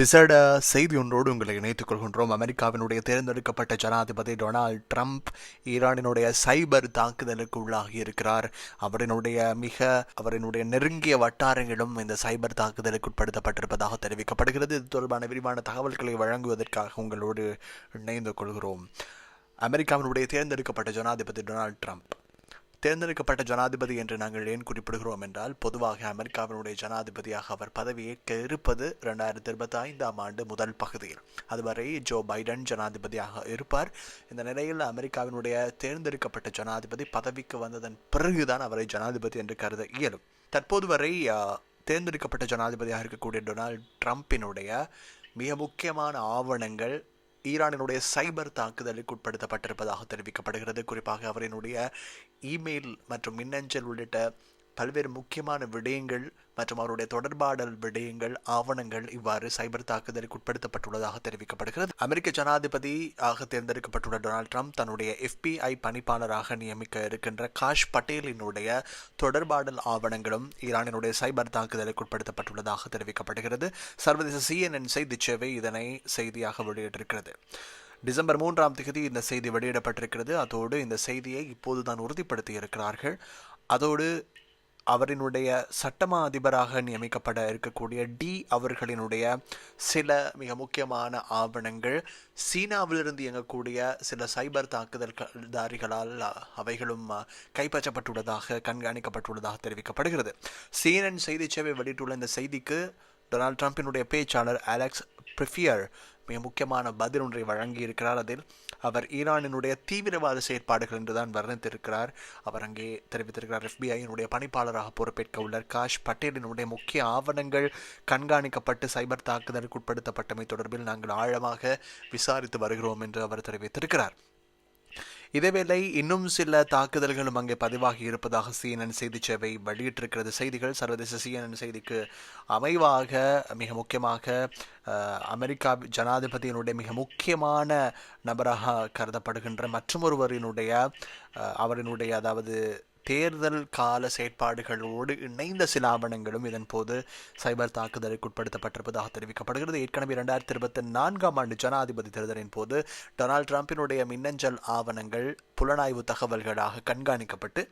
விசேட செய்தி ஒன்றோடு உங்களை இணைத்துக் கொள்கின்றோம். அமெரிக்காவினுடைய தேர்ந்தெடுக்கப்பட்ட ஜனாதிபதி டொனால்ட் ட்ரம்ப் ஈரானினுடைய சைபர் தாக்குதலுக்கு உள்ளாகி இருக்கிறார். அவரினுடைய மிக அவரினுடைய நெருங்கிய வட்டாரங்களும் இந்த சைபர் தாக்குதலுக்கு உட்படுத்தப்பட்டிருப்பதாக தெரிவிக்கப்படுகிறது. இது தொடர்பான விரிவான தகவல்களை வழங்குவதற்காக உங்களோடு இணைந்து கொள்கிறோம். அமெரிக்காவினுடைய தேர்ந்தெடுக்கப்பட்ட ஜனாதிபதி டொனால்ட் ட்ரம்ப். தேர்ந்தெடுக்கப்பட்ட ஜனாதிபதி என்று நாங்கள் ஏன் குறிப்பிடுகிறோம் என்றால் பொதுவாக அமெரிக்காவினுடைய ஜனாதிபதியாக அவர் பதவியேற்க இருப்பது இரண்டாயிரத்தி இருபத்தி ஐந்தாம் ஆண்டு முதல் பகுதியில். அதுவரை ஜோ பைடன் ஜனாதிபதியாக இருப்பார். இந்த நிலையில் அமெரிக்காவினுடைய தேர்ந்தெடுக்கப்பட்ட ஜனாதிபதி பதவிக்கு வந்ததன் பிறகுதான் அவரை ஜனாதிபதி என்று கருத இயலும். தற்போது வரை தேர்ந்தெடுக்கப்பட்ட ஜனாதிபதியாக இருக்கக்கூடிய டொனால்ட் ட்ரம்பினுடைய மிக முக்கியமான ஆவணங்கள் ஈரானினுடைய சைபர் தாக்குதலுக்கு உட்படுத்தப்பட்டிருப்பதாக தெரிவிக்கப்படுகிறது. குறிப்பாக அவரினுடைய இமெயில் மற்றும் மின்னஞ்சல் உள்ளிட்ட பல்வேறு முக்கியமான விடயங்கள் மற்றும் அவருடைய தொடர்பாடல் விடயங்கள் ஆவணங்கள் இவ்வாறு சைபர் தாக்குதலுக்கு உட்படுத்தப்பட்டுள்ளதாக தெரிவிக்கப்படுகிறது. அமெரிக்க ஜனாதிபதி ஆக தேர்ந்தெடுக்கப்பட்டுள்ள டொனால்ட் ட்ரம்ப் தன்னுடைய எஃபிஐ பணிப்பாளராக நியமிக்க இருக்கின்ற காஷ் பட்டேலினுடைய தொடர்பாடல் ஆவணங்களும் ஈரானினுடைய சைபர் தாக்குதலுக்கு உட்படுத்தப்பட்டுள்ளதாக தெரிவிக்கப்படுகிறது. சர்வதேச சிஎன்என் செய்தி சேவை இதனை செய்தியாக வெளியிட்டிருக்கிறது. டிசம்பர் மூன்றாம் தேதி இந்த செய்தி வெளியிடப்பட்டிருக்கிறது. அதோடு இந்த செய்தியை இப்போதுதான் உறுதிப்படுத்தி இருக்கிறார்கள் அதோடு அவரினுடைய சட்டமா அதிபராக நியமிக்கப்பட இருக்கக்கூடிய டி அவர்களினுடைய சில மிக முக்கியமான ஆவணங்கள். சீனாவிலிருந்து இயங்கக்கூடிய சில சைபர் தாக்குதல்தாரிகளால் அவைகளும் கைப்பற்றப்பட்டுள்ளதாக கண்காணிக்கப்பட்டுள்ளதாக தெரிவிக்கப்படுகிறது. சீனன் செய்தி சேவை வெளியிட்டுள்ள இந்த செய்திக்கு டொனால்ட் ட்ரம்பினுடைய பேச்சாளர் அலெக்ஸ் ப்ரிஃபியர் மிக முக்கியமான பதில் ஒன்றை வழங்கியிருக்கிறார். அதில் அவர் ஈரானினுடைய தீவிரவாத செயற்பாடுகள் என்றுதான் வர்ணித்திருக்கிறார். அவர் அங்கே தெரிவித்திருக்கிறார். எஃபிஐயினுடைய பணிப்பாளராக பொறுப்பேற்க உள்ளார் காஷ் பட்டேலினுடைய முக்கிய ஆவணங்கள் கண்காணிக்கப்பட்டு சைபர் தாக்குதலுக்கு உட்படுத்தப்பட்டமை தொடர்பில் நாங்கள் ஆழமாக விசாரித்து வருகிறோம் என்று அவர் தெரிவித்திருக்கிறார். இதேவேளை இன்னும் சில தாக்குதல்களும் அங்கே பதிவாகி இருப்பதாக சிஎன்என் செய்தி சேவை வெளியிட்டிருக்கிறது. செய்திகள் சர்வதேச சிஎன்என் செய்திக்கு அமைவாக மிக முக்கியமாக அமெரிக்கா ஜனாதிபதியினுடைய மிக முக்கியமான நபராக கருதப்படுகின்ற மற்றும் ஒருவரினுடைய அவரினுடைய அதாவது தேர்தல் கால செயற்பாடுகளோடு இணைந்த சில ஆவணங்களும் இதன் போது சைபர் தாக்குதலுக்கு உட்படுத்தப்பட்டிருப்பதாக தெரிவிக்கப்படுகிறது. ஏற்கனவே இரண்டாயிரத்தி இருபத்தி நான்காம் ஆண்டு ஜனாதிபதி தேர்தலின் போது டொனால்ட் ட்ரம்பினுடைய மின்னஞ்சல் ஆவணங்கள் புலனாய்வு தகவல்களாக கண்காணிக்கப்பட்டு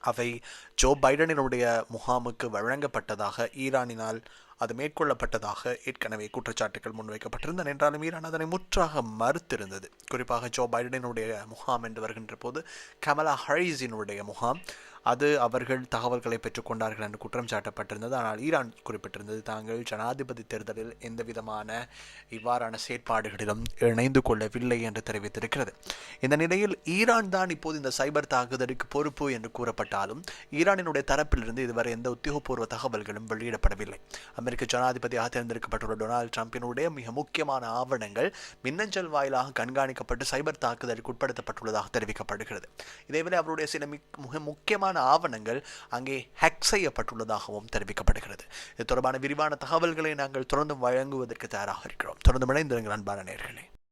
அவை ஜோ பைடனினுடைய முகாமுக்கு வழங்கப்பட்டதாக ஈரானினால் அது மேற்கொள்ளப்பட்டதாக ஏற்கனவே குற்றச்சாட்டுகள் முன்வைக்கப்பட்டிருந்தன. என்றாலும் ஈரான் அதனை முற்றாக மறுத்திருந்தது. குறிப்பாக ஜோ பைடனுடைய முகாம் என்று வருகின்ற போது கமலா ஹரீஸினுடைய முகாம் அது அவர்கள் தகவல்களை பெற்றுக்கொண்டார்கள் என்று குற்றம் சாட்டப்பட்டிருந்தது. ஆனால் ஈரான் குறிப்பிட்டிருந்தது தாங்கள் ஜனாதிபதி தேர்தலில் எந்த விதமான இவ்வாறான செயற்பாடுகளிலும் இணைந்து கொள்ளவில்லை என்று தெரிவித்திருக்கிறது. இந்த நிலையில் ஈரான் தான் இப்போது இந்த சைபர் தாக்குதலுக்கு பொறுப்பு என்று கூறப்பட்டாலும் ஈரானினுடைய தரப்பிலிருந்து இதுவரை எந்த உத்தியோகபூர்வ தகவல்களும் வெளியிடப்படவில்லை. அமெரிக்க ஜனாதிபதியாக தேர்ந்தெடுக்கப்பட்டுள்ள டொனால்டு ட்ரம்பினுடைய மிக முக்கியமான ஆவணங்கள் மின்னஞ்சல் வாயிலாக கண்காணிக்கப்பட்டு சைபர் தாக்குதலுக்கு உட்படுத்தப்பட்டுள்ளதாக தெரிவிக்கப்படுகிறது. இதேவேளை அவருடைய சில மிக மிக முக்கியமான ஆவணங்கள் அங்கே ஹேக் செய்யப்பட்டுள்ளதாகவும் தெரிவிக்கப்படுகிறது. இது தொடர்பான விரிவான தகவல்களை நாங்கள் தொடர்ந்து வழங்குவதற்கு தயாராக இருக்கிறோம். தொடர்ந்து இணைந்திருங்கள் அன்பான நேர்களே.